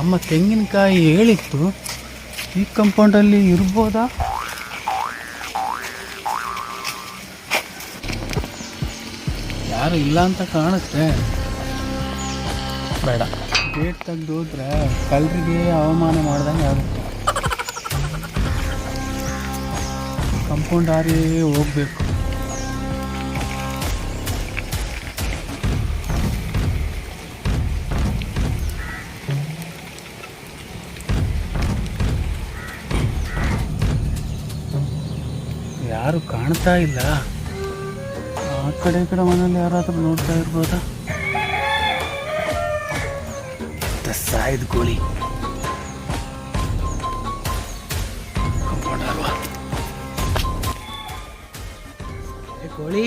ಅಮ್ಮ ತೆಂಗಿನಕಾಯಿ ಹೇಳಿತ್ತು ಈ ಕಂಪೌಂಡಲ್ಲಿ ಇರ್ಬೋದಾ? ಯಾರು ಇಲ್ಲ ಅಂತ ಕಾಣುತ್ತೆ. ಬೇಡ. ಗೇಟ್ ತೆಗೆದೋದ್ರೆ ಕಲ್ರಿಗೆ ಅವಮಾನ ಮಾಡ್ದಂಗೆ ಆಗುತ್ತೆ. ಕಂಪೌಂಡ್ ಹಾರಿ ಹೋಗ್ಬೇಕು. ಯಾರು ಕಾಣ್ತಾ ಇಲ್ಲ. ಆ ಕಡೆ ಈ ಕಡೆ ಮನೇಲಿ ಯಾರಾದ್ರೂ ನೋಡ್ತಾ ಇರ್ಬೋದಾ? ಸಾಯ್ದ ಕೋಳಿ ಕೋಳಿ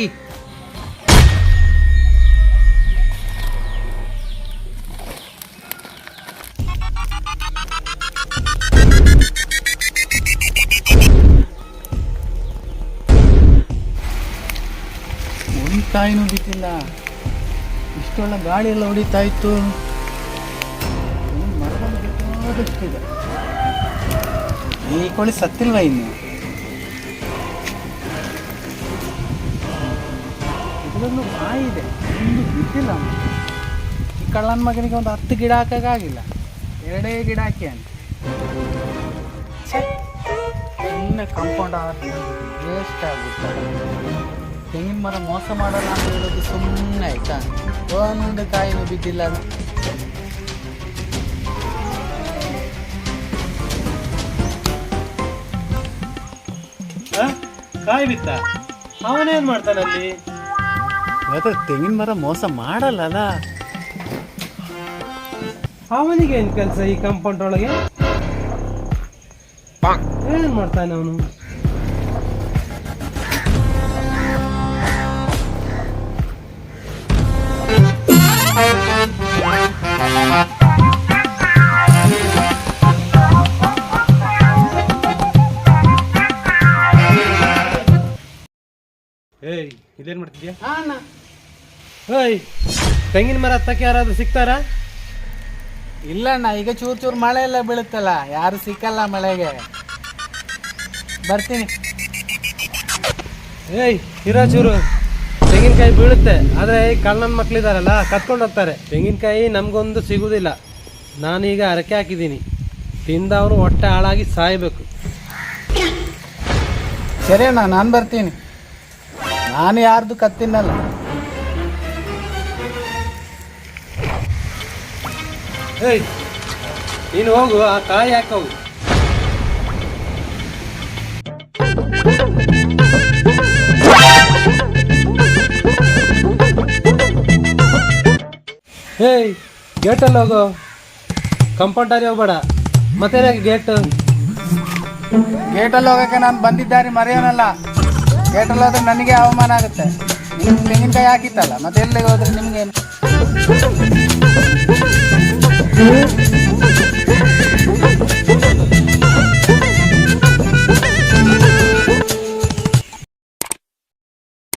ಕಾಯಿನೂ ಬಿದ್ದಿಲ್ಲ ಇಷ್ಟೊಳ್ಳೆ ಗಾಳಿ ಎಲ್ಲ ಹೊಡಿತಾ ಇತ್ತು. ಈ ಕೋಳಿ ಸತ್ತಿಲ್ವ ಇನ್ನು? ಇದರಲ್ಲೂ ಬಾಯಿ ಇದೆ. ಒಂದು ಬಿದ್ದಿಲ್ಲ ಈ ಕಳ್ಳನ ಮಗನಿಗೆ ಒಂದು ಹತ್ತು ಗಿಡ ಹಾಕೋಕ್ಕಾಗಿಲ್ಲ. ಎರಡೇ ಗಿಡ ಹಾಕಿ ಅಂತ ಸುಮ್ಮನೆ ಕಾಂಪೌಂಡ್ ವೇಸ್ಟ್ ಆಗುತ್ತೆ. ತೆಂಗಿನ ಮರ ಮೋಸ ಮಾಡೋಣ ಅಂತ ಹೇಳೋದು ಸುಮ್ಮನೆ ಆಯ್ತಾ? ಒಂದು ಕಾಯಿನೂ ಬಿದ್ದಿಲ್ಲ ಕಾಯಿ ಬಿತ್ತ ಅವನೇನ್ ಮಾಡ್ತಾನಲ್ಲಿ ಅದ್ರ ತೆಂಗಿನ ಮರ ಮೋಸ ಮಾಡಲ್ಲ ಅವನಿಗೆ ಏನ್ ಕೆಲಸ ಈ ಕಂಪೌಂಡ್ ಒಳಗೆ? ಏನ್ ಮಾಡ್ತಾನೆ ಅವನು? ಏಯ್ ಇದೇನ್ ಮಾಡ್ತಿದ್ಯಾ? ಅಣ್ಣ. ಏಯ್ ತೆಂಗಿನ ಮರ ಹತ್ತಕ್ಕೆ ಯಾರಾದ್ರೂ ಸಿಗ್ತಾರಾ? ಇಲ್ಲ ಅಣ್ಣ. ಈಗ ಚೂರು ಚೂರು ಮಳೆ ಎಲ್ಲ ಬೀಳುತ್ತಲ್ಲ ಯಾರು ಸಿಕ್ಕಲ್ಲ ಮಳೆಗೆ. ಬರ್ತೀನಿ. ಏಯ್ ಇರೋ ಚೂರು. ತೆಂಗಿನಕಾಯಿ ಬೀಳುತ್ತೆ ಆದರೆ ಈ ಕಳ್ಳನ ಮಕ್ಳಿದಾರಲ್ಲ ಕತ್ಕೊಂಡು ಹೋಗ್ತಾರೆ. ತೆಂಗಿನಕಾಯಿ ನಮಗೊಂದು ಸಿಗುವುದಿಲ್ಲ ನಾನೀಗ ಅರಕೆ ಹಾಕಿದ್ದೀನಿ. ತಿಂದವರು ಹೊಟ್ಟೆ ಹಾಳಾಗಿ ಸಾಯಬೇಕು. ಸರಿ ಅಣ್ಣ ನಾನು ಬರ್ತೀನಿ. ನಾನು ಯಾರ್ದು ಕತ್ತಿನಲ್ಲ. ಏಯ್ ನೀನು ಹೋಗು ಆ ಕಾಯಿ ಯಾಕೆ ಹೋಗು? ಏಯ್ ಗೇಟಲ್ಲಿ ಹೋಗು. ಕಂಪೌಂಡರಿ ಹೋಗ್ಬೇಡ. ಮತ್ತೆ ಗೇಟ್? ಗೇಟಲ್ಲಿ ಹೋಗಕ್ಕೆ ನಾನು ಬಂದಿದ್ದಾರೆ ಮರೆಯೋನಲ್ಲ. ಗೇಟಲ್ಲಿ ಹೋದ್ರೆ ನನಗೆ ಅವಮಾನ ಆಗುತ್ತೆ. ನಿಮ್ಗೆ ತೆಂಗಿನಕಾಯಿ ಹಾಕಿತ್ತಲ್ಲ ಮತ್ತೆ ಎಲ್ಲಿಗೆ ಹೋದ್ರೆ ನಿಮ್ಗೆ